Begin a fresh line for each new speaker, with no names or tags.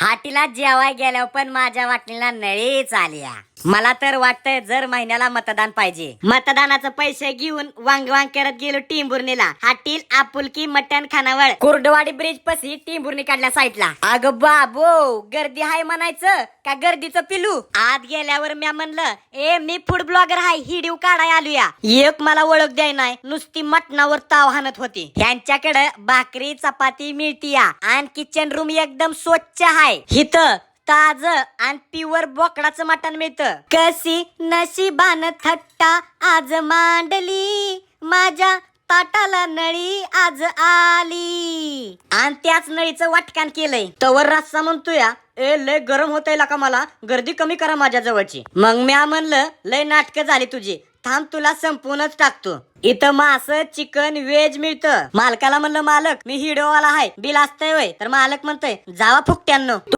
हाटीला जेवाय गेल्यावर पण माझ्या वाटणीला नळीच आल्या. मला तर वाटतंय जर महिन्याला मतदान पाहिजे. मतदानाचे पैसे घेऊन वांग वांग करत गेलो टिंबुर्णीला. हाटील आपुलकी मटण खानावळ. कुर्डवाडी ब्रिज पशी टिंबुर्णी काढल्या साईडला. अग बाबो गर्दी हाय म्हणायचं का गर्दीचं पिलू? आत गेल्यावर म्या म्हणलं ए मी फूड ब्लॉगर हाय हिडीव काढाय आलूया. एक मला ओळख द्याय नाही नुसती मटणावर ताव हाणत होती. यांच्याकडे भाकरी चपाती मिळतीया. आणि किचन रूम एकदम स्वच्छ हाय. हिथं ताज आणि प्युअर बोकडाचं मटण मिळतं. कशी नशिबान थट्टा आज मांडली माझ्या ताटाला नळी आज आली. आणि त्याच नळीचं वाटकान केलंय. तवर रस्सा म्हणतोय ए लय गरम होत का मला गर्दी कमी करा माझ्या जवळची मग म्या म्हणलं लय नाटकं झाली तुझी. थांब तुला संपूनच टाकतो. इथं मास चिकन व्हेज मिळतं. मालकाला म्हणलं मालक मी हिडोवाला आहे. बिल असतंय वय तर मालक म्हणतोय जावा फुकट्यांनो.